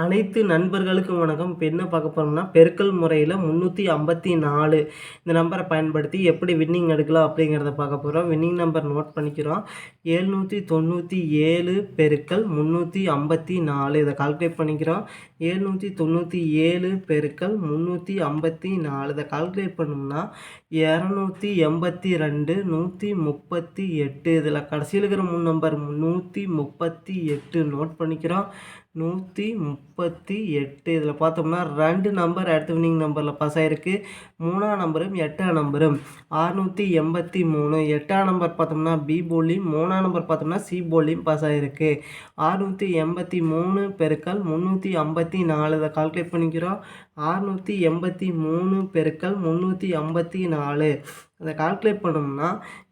அனைத்து நண்பர்களுக்கும் வணக்கம். இப்போ என்ன பார்க்க போகிறோம்னா பெருக்கல் முறையில் முந்நூற்றி ஐம்பத்தி நாலு இந்த நம்பரை பயன்படுத்தி எப்படி வின்னிங் எடுக்கலாம் அப்படிங்கிறத பார்க்க போகிறோம் வின்னிங் நம்பர் நோட் பண்ணிக்கிறோம். ஏழ்நூற்றி தொண்ணூற்றி ஏழு பெருக்கல் முந்நூற்றி ஐம்பத்தி நாலு இதை கால்குலேட் பண்ணிக்கிறோம். ஏழ்நூற்றி தொண்ணூற்றி ஏழு பெருக்கல் முந்நூற்றி ஐம்பத்தி நாலு இதை கால்குலேட் பண்ணோம்னா இரநூத்தி எண்பத்தி ரெண்டு நூற்றி முப்பத்தி எட்டு இதில் கடைசியில் இருக்கிற மூணு நம்பர் நூற்றி முப்பத்தி எட்டு நோட் பண்ணிக்கிறோம். நூற்றி முப்பத்தி எட்டு. இதில் பார்த்தோம்னா ரெண்டு நம்பர் அடுத்த வினிங் நம்பரில் பாஸ் ஆகிருக்கு மூணாம் நம்பரும் எட்டாம் நம்பரும் அறுநூற்றி எண்பத்தி மூணு. எட்டாம் நம்பர் பார்த்தோம்னா பி போலியும் மூணாம் நம்பர் பார்த்தோம்னா சி போலியும் பாஸ் ஆகிருக்கு அறுநூற்றி எண்பத்தி மூணு பெருக்கல் முந்நூற்றி ஐம்பத்தி நாலு. இதை கால்குலேட் பண்ணிக்கிறோம். அறுநூற்றி எண்பத்தி மூணு பெருக்கல் முந்நூற்றி ஐம்பத்தி நாலு. அதை கால்குலேட் பண்ணோம்னா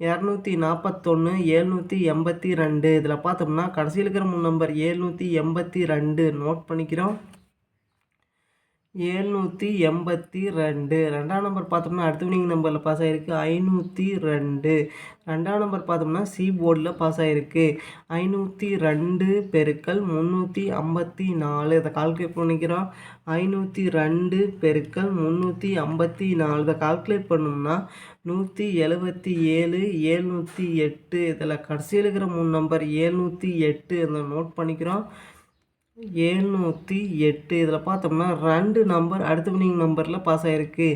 இரநூத்தி நாற்பத்தொன்று ஏழ்நூற்றி எண்பத்தி ரெண்டு. இதில் பார்த்தோம்னா கடைசியில் இருக்கிற மூணு நம்பர் ஏழ்நூற்றி எண்பத்தி ரெண்டு நோட் பண்ணிக்கிறோம். ஏழ்நூற்றி எண்பத்தி ரெண்டு. ரெண்டாம் நம்பர் பார்த்தோம்னா அடுத்த வினிங் நம்பரில் பாஸ் ஆகிருக்கு ஐநூற்றி ரெண்டு. ரெண்டாம் நம்பர் பார்த்தோம்னா சி போர்டில் பாஸ் ஆகிருக்கு ஐநூற்றி ரெண்டு பெருக்கல் முந்நூற்றி ஐம்பத்தி நாலு. இதை கால்குலேட் பண்ணிக்கிறோம் ஐநூற்றி ரெண்டு பெருக்கல் முந்நூற்றி ஐம்பத்தி நாலு. இதை கால்குலேட் பண்ணோம்னா நூற்றி எழுபத்தி ஏழு ஏழ்நூற்றி எட்டு. இதில் கடைசியில் இருக்கிற மூணு நம்பர் ஏழ்நூற்றி எட்டு. இதை நோட் பண்ணிக்கிறோம். ஏழ்நூற்றி எட்டு. இதில் பார்த்தோம்னா ரெண்டு நம்பர் அடுத்த வினிங் நம்பரில் பாஸ் ஆகிருக்கு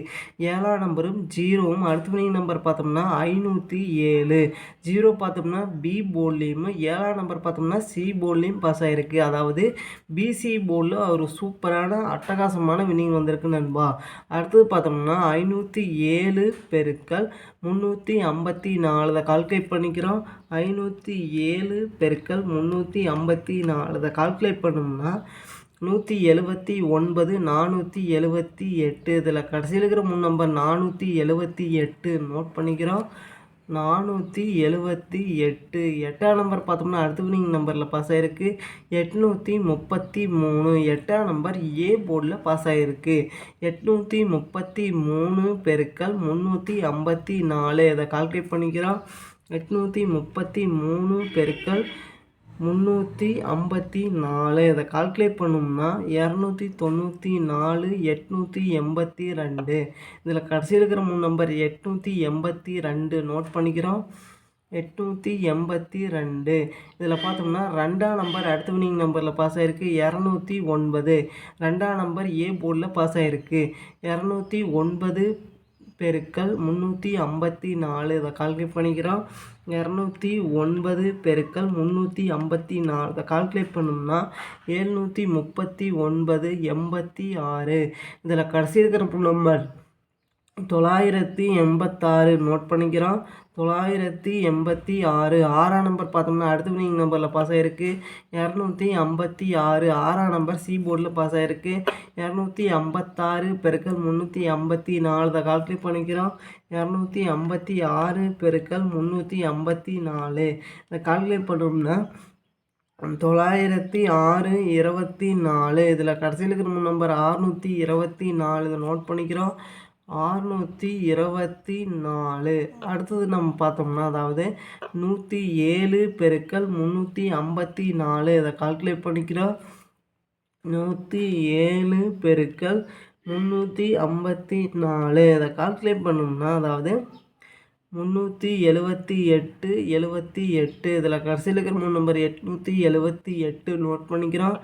ஏழாம் நம்பரும் ஜீரோவும் அடுத்த வினிங் நம்பர் பார்த்தோம்னா ஐநூற்றி ஏழு. ஜீரோ பார்த்தோம்னா பி போர்ட்லேயும் ஏழாம் நம்பர் பார்த்தோம்னா சி போர்ட்லேயும் பாஸ் ஆகிருக்கு அதாவது பிசி போர்டில் ஒரு சூப்பரான அட்டகாசமான வினிங் வந்திருக்கு நண்பா. அடுத்தது பார்த்தோம்னா ஐநூற்றி ஏழு பெருக்கள் முந்நூற்றி ஐம்பத்தி நாலு. கால்குலேட் பண்ணிக்கிறோம். ஐநூற்றி ஏழு பெருக்கள் முந்நூற்றி ஐம்பத்தி நாலு. இதை கால்குலேட் பார்த்தோம்னா நூற்றி எழுபத்தி ஒன்பது நானூற்றி எழுபத்தி எட்டு இதில் கடைசியில் இருக்கிற முன் நம்பர் நானூற்றி எழுபத்தி எட்டு நோட் பண்ணிக்கிறோம். நானூற்றி எழுபத்தி எட்டு. எட்டாம் நம்பர் பார்த்தோம்னா அடுத்த வினிங் நம்பரில் பாஸ் ஆகிருக்கு எட்நூற்றி முப்பத்தி மூணு. எட்டாம் நம்பர் ஏ போர்டில் பாஸ் ஆகிருக்கு எட்நூற்றி முப்பத்தி மூணு பெருக்கள் முந்நூற்றி ஐம்பத்தி நாலு. இதை கால்குலேட் பண்ணிக்கிறோம். எட்நூற்றி முப்பத்தி மூணு பெருக்கள் முந்நூற்றி ஐம்பத்தி நாலு. இதை கால்குலேட் பண்ணோம்னா இரநூத்தி தொண்ணூற்றி நாலு எட்நூற்றி எண்பத்தி ரெண்டு. இதில் கடைசியில் இருக்கிற மூணு நம்பர் எட்நூற்றி எண்பத்தி ரெண்டு நோட் பண்ணிக்கிறோம். எட்நூற்றி எண்பத்தி ரெண்டு. இதில் பார்த்தோம்னா ரெண்டாம் நம்பர் அடுத்த வினிங் நம்பரில் பாஸ் ஆகிருக்கு இரநூத்தி ஒன்பது. ரெண்டாம் நம்பர் ஏ போர்டில் பாஸ் ஆகிருக்கு இரநூத்தி ஒன்பது பெருக்கல் முந்நூற்றி ஐம்பத்தி நாலு. இதை கால்குலேட் பண்ணிக்கிறோம். இரநூத்தி ஒன்பது பெருக்கல் முந்நூற்றி ஐம்பத்தி நாலு. இதை கால்குலேட் பண்ணோம்னா ஏழ்நூற்றி முப்பத்தி ஒன்பது எண்பத்தி ஆறு. இதில் கடைசி இருக்கிற நம்பர் தொள்ளாயிரத்தி எண்பத்தாறு நோட் பண்ணிக்கிறோம். தொள்ளாயிரத்தி எண்பத்தி ஆறு ஆறாம் நம்பர் பார்த்தோம்னா அடுத்த வினிங் நம்பரில் பாஸ் ஆகிருக்கு இரநூத்தி ஐம்பத்தி ஆறு ஆறாம் நம்பர் சி போர்டில் பாஸ் ஆகிருக்கு இரநூத்தி ஐம்பத்தாறு பெருக்கல் முந்நூற்றி ஐம்பத்தி நாலு தான் கால்குலேட் பண்ணிக்கிறோம். இரநூத்தி ஐம்பத்தி ஆறு பெருக்கல் முந்நூற்றி ஐம்பத்தி நாலு இதை கால்குலேட் பண்ணோம்னா தொள்ளாயிரத்தி ஆறு இருபத்தி நாலு. இதில் கடைசியில் இருக்கிற மூணு நம்பர் அறுநூற்றி இருபத்தி நாலு இதை நோட் பண்ணிக்கிறோம். ஆறுநூற்றி இருபத்தி நாலு. அடுத்தது நம்ம பார்த்தோம்னா அதாவது நூற்றி ஏழு பெருக்கல் முந்நூற்றி ஐம்பத்தி நாலு. இதை கால்குலேட் பண்ணிக்கிறோம். நூற்றி ஏழு பெருக்கல் முந்நூற்றி ஐம்பத்தி நாலு. இதை கால்குலேட் பண்ணோம்னா அதாவது முந்நூற்றி எழுபத்தி எட்டு எழுபத்தி எட்டு. இதில் கடைசியில் இருக்கிற மூணு நம்பர் எட்நூற்றி எழுபத்தி எட்டு நோட் பண்ணிக்கிறோம்.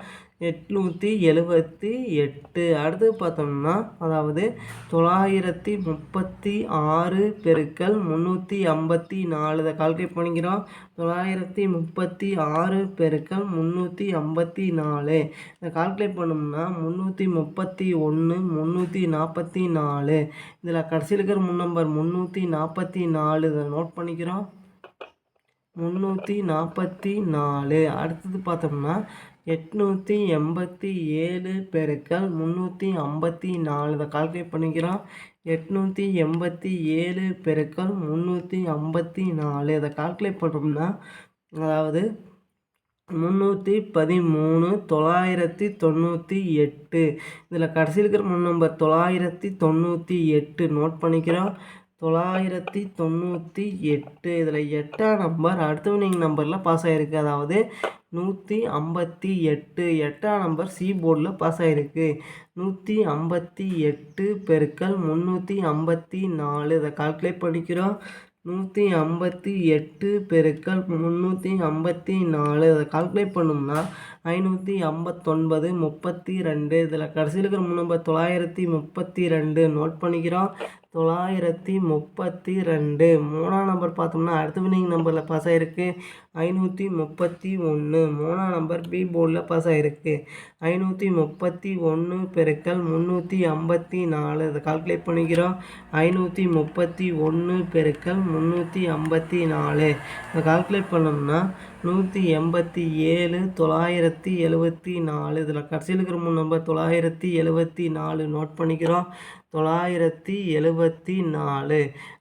எட்நூற்றி எழுபத்தி எட்டு. அடுத்து பார்த்தோம்னா அதாவது தொள்ளாயிரத்தி முப்பத்தி ஆறு பெருக்கல் முந்நூற்றி ஐம்பத்தி நாலு. இதை கால்குலேட் பண்ணிக்கிறோம். தொள்ளாயிரத்தி முப்பத்தி ஆறு பெருக்கல் முந்நூற்றி ஐம்பத்தி நாலு. இதை கால்குலேட் பண்ணோம்னா முந்நூற்றி முப்பத்தி ஒன்று முந்நூற்றி நாற்பத்தி நாலு. இதில் கடைசியில் இருக்கிற முன் நம்பர் முந்நூற்றி நாற்பத்தி நாலு. இதை நோட் பண்ணிக்கிறோம். முந்நூற்றி நாற்பத்தி நாலு. அடுத்தது பார்த்தோம்னா எட்நூற்றி எண்பத்தி ஏழு பெருக்கல் முந்நூற்றி ஐம்பத்தி நாலு. இதை கால்குலேட் பண்ணிக்கிறோம். எட்நூற்றி எண்பத்தி ஏழு பெருக்கல் முந்நூற்றி ஐம்பத்தி நாலு. இதை கால்குலேட் பண்ணோம்னா அதாவது முந்நூற்றி பதிமூணு தொள்ளாயிரத்தி தொண்ணூற்றி எட்டு. இதில் கடைசியில் இருக்கிற முன் நம்பர் தொள்ளாயிரத்தி தொண்ணூற்றி எட்டு. நோட் பண்ணிக்கிறோம். தொள்ளாயிரத்தி தொண்ணூற்றி எட்டு. இதில் எட்டாம் நம்பர் அடுத்த வினிங் நம்பரில் பாஸ் ஆகிருக்கு அதாவது நூற்றி ஐம்பத்தி எட்டு எட்டாம் நம்பர் சி போர்டில் பாஸ் ஆகிருக்கு நூற்றி ஐம்பத்தி எட்டு பெருக்கல் முந்நூற்றி ஐம்பத்தி நாலு இதை கால்குலேட் பண்ணிக்கிறோம். நூற்றி ஐம்பத்தி எட்டு பெருக்கல் முந்நூற்றி ஐம்பத்தி நாலு அதை கால்குலேட் பண்ணோம்னா ஐநூற்றி ஐம்பத்தொன்பது முப்பத்தி ரெண்டு. இதில் கடைசியில் இருக்கிற நம்பர் தொள்ளாயிரத்தி முப்பத்தி ரெண்டு நோட் பண்ணிக்கிறோம். தொள்ளாயிரத்தி முப்பத்தி ரெண்டு. மூணாம் நம்பர் பார்த்தோம்னா அடுத்த வினிங் நம்பரில் பாஸ் ஆகிருக்கு ஐநூற்றி முப்பத்தி ஒன்று மூணாம் நம்பர் பி போர்டில் பாஸ் ஆகிருக்கு ஐநூற்றி முப்பத்தி ஒன்று பெருக்கல் முந்நூற்றி ஐம்பத்தி நாலு. இதை கால்குலேட் பண்ணிக்கிறோம். ஐநூற்றி முப்பத்தி ஒன்று பெருக்கல் முந்நூற்றி ஐம்பத்தி நாலு. இதை கால்குலேட் பண்ணோம்னா நூற்றி எண்பத்தி ஏழு தொள்ளாயிரத்தி எழுபத்தி நாலு. இதில் கடைசியில் இருக்கிற மூணு நம்பர் தொள்ளாயிரத்தி எழுபத்தி நாலு நோட் பண்ணிக்கிறோம். தொள்ளாயிரத்தி எழுபத்தி நாலு.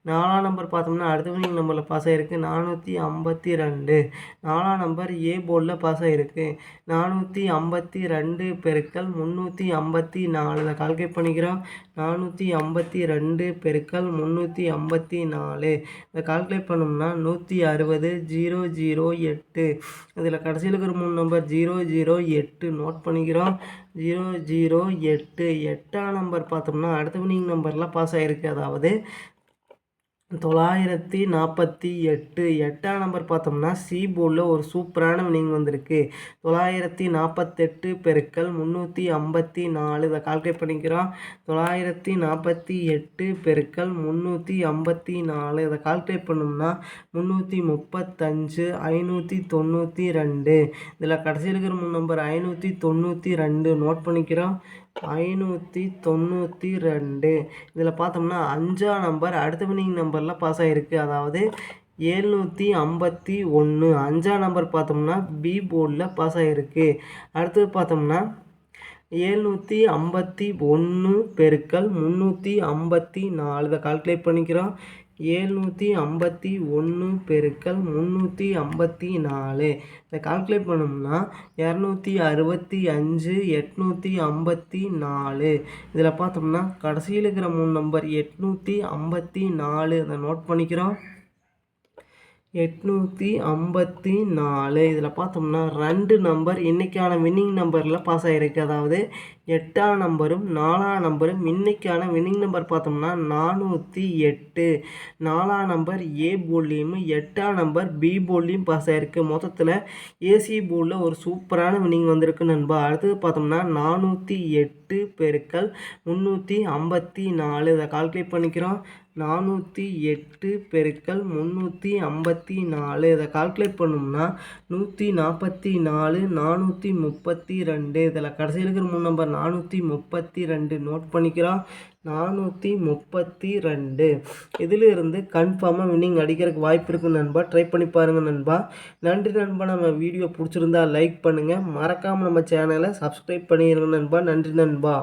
நாலாம் நம்பர் பார்த்தோம்னா அடுத்த வினிங் நம்பரில் பாஸ் ஆகிருக்கு நானூற்றி ஐம்பத்தி ரெண்டு. நாலாம் நம்பர் ஏ போர்டில் பாஸ் ஆகிருக்கு நானூற்றி ஐம்பத்தி ரெண்டு பெருக்கல் முந்நூற்றி ஐம்பத்தி நாலு. கால்குலேட் பண்ணிக்கிறோம். நானூற்றி ஐம்பத்தி ரெண்டு பெருக்கல் முந்நூற்றி ஐம்பத்தி நாலு. இதை கால்குலேட் பண்ணோம்னா நூற்றி அறுபது ஜீரோ ஜீரோ எட்டு. இதில் கடைசியில் இருக்கிற மூணு நம்பர் ஜீரோ ஜீரோ எட்டு நோட் பண்ணிக்கிறோம். ஜீரோ ஜீரோ எட்டு. எட்டாம் நம்பர் பார்த்தோம்னா அடுத்த வினிங் நம்பர்லாம் பாஸ் ஆகிருக்கு அதாவது தொள்ளாயிரத்தி நாற்பத்தி எட்டு எட்டாம் நம்பர் பார்த்தோம்னா சி போர்டில் ஒரு சூப்பரான வினிங் வந்திருக்கு. தொள்ளாயிரத்தி நாற்பத்தெட்டு பெருக்கல் முந்நூற்றி ஐம்பத்தி நாலு இதை கால்குலேட் பண்ணிக்கிறோம். தொள்ளாயிரத்தி நாற்பத்தி எட்டு பெருக்கல் முந்நூற்றி ஐம்பத்தி நாலு இதை கால்குலேட் பண்ணோம்னா முந்நூற்றி முப்பத்தஞ்சு ஐநூற்றி தொண்ணூற்றி ரெண்டு. இதில் கடைசியில் இருக்கிற மூணு நம்பர் ஐநூற்றி தொண்ணூற்றி ரெண்டு நோட் பண்ணிக்கிறோம். ஐநூற்றி தொண்ணூற்றி ரெண்டு. இதில் பார்த்தோம்னா அஞ்சாம் நம்பர் அடுத்த வினிங் நம்பரில் பாஸ் ஆகிருக்கு அதாவது ஏழ்நூற்றி ஐம்பத்தி ஒன்று அஞ்சாம் நம்பர் பார்த்தோம்னா பி போர்டில் பாஸ் ஆகிருக்கு அடுத்தது பார்த்தோம்னா ஏழ்நூற்றி ஐம்பத்தி ஒன்று பெருக்கல் முந்நூற்றி ஐம்பத்தி நாலு. இதை கால்குலேட் பண்ணிக்கிறோம். ஏழ்நூற்றி ஐம்பத்தி ஒன்று பெருக்கல் முந்நூற்றி ஐம்பத்தி நாலு. இதை கால்குலேட் பண்ணோம்னா இரநூத்தி அறுபத்தி அஞ்சு எட்நூற்றி ஐம்பத்தி நாலு. இதில் பார்த்தோம்னா கடைசியில் இருக்கிற மூணு நம்பர் எட்நூற்றி ஐம்பத்தி நாலு. அதை நோட் பண்ணிக்கிறோம். எட்நூற்றி ஐம்பத்தி நாலு. இதில் பார்த்தோம்னா ரெண்டு நம்பர் இன்றைக்கான வின்னிங் நம்பரில் பாஸ் ஆகிருக்கு அதாவது எட்டாம் நம்பரும் நாலாம் நம்பரும் இன்றைக்கான வின்னிங் நம்பர் பார்த்தோம்னா நானூற்றி எட்டு. நாலாம் நம்பர் ஏ போல்லையும் எட்டாம் நம்பர் பி போல்லையும் பாஸ் ஆகிருக்கு மொத்தத்தில் ஏசி போலில் ஒரு சூப்பரான வின்னிங் வந்திருக்கு நண்பா. அடுத்தது பார்த்தோம்னா நானூற்றி எட்டு பெருக்கள் முந்நூற்றி ஐம்பத்தி நாலு. இதை கால்குலேட் பண்ணிக்கிறோம். நானூற்றி எட்டு பெருக்கல் முந்நூற்றி ஐம்பத்தி நாலு. இதை கால்குலேட் பண்ணோம்னா நூற்றி நாற்பத்தி நாலு நானூற்றி முப்பத்தி ரெண்டு. இதில் கடைசியில் இருக்கிற மூணு நம்பர் நானூற்றி முப்பத்தி ரெண்டு நோட் பண்ணிக்கிறோம். நானூற்றி முப்பத்தி ரெண்டு. இதிலிருந்து கன்ஃபார்மாக வின்னிங் அடிக்கிறதுக்கு வாய்ப்பு இருக்குது நண்பா. ட்ரை பண்ணி பாருங்கள் நண்பா. நன்றி நண்பா. நம்ம வீடியோ பிடிச்சிருந்தா லைக் பண்ணுங்கள் மறக்காமல் நம்ம சேனலை சப்ஸ்கிரைப் பண்ணிடுங்க நண்பா. நன்றி நண்பா.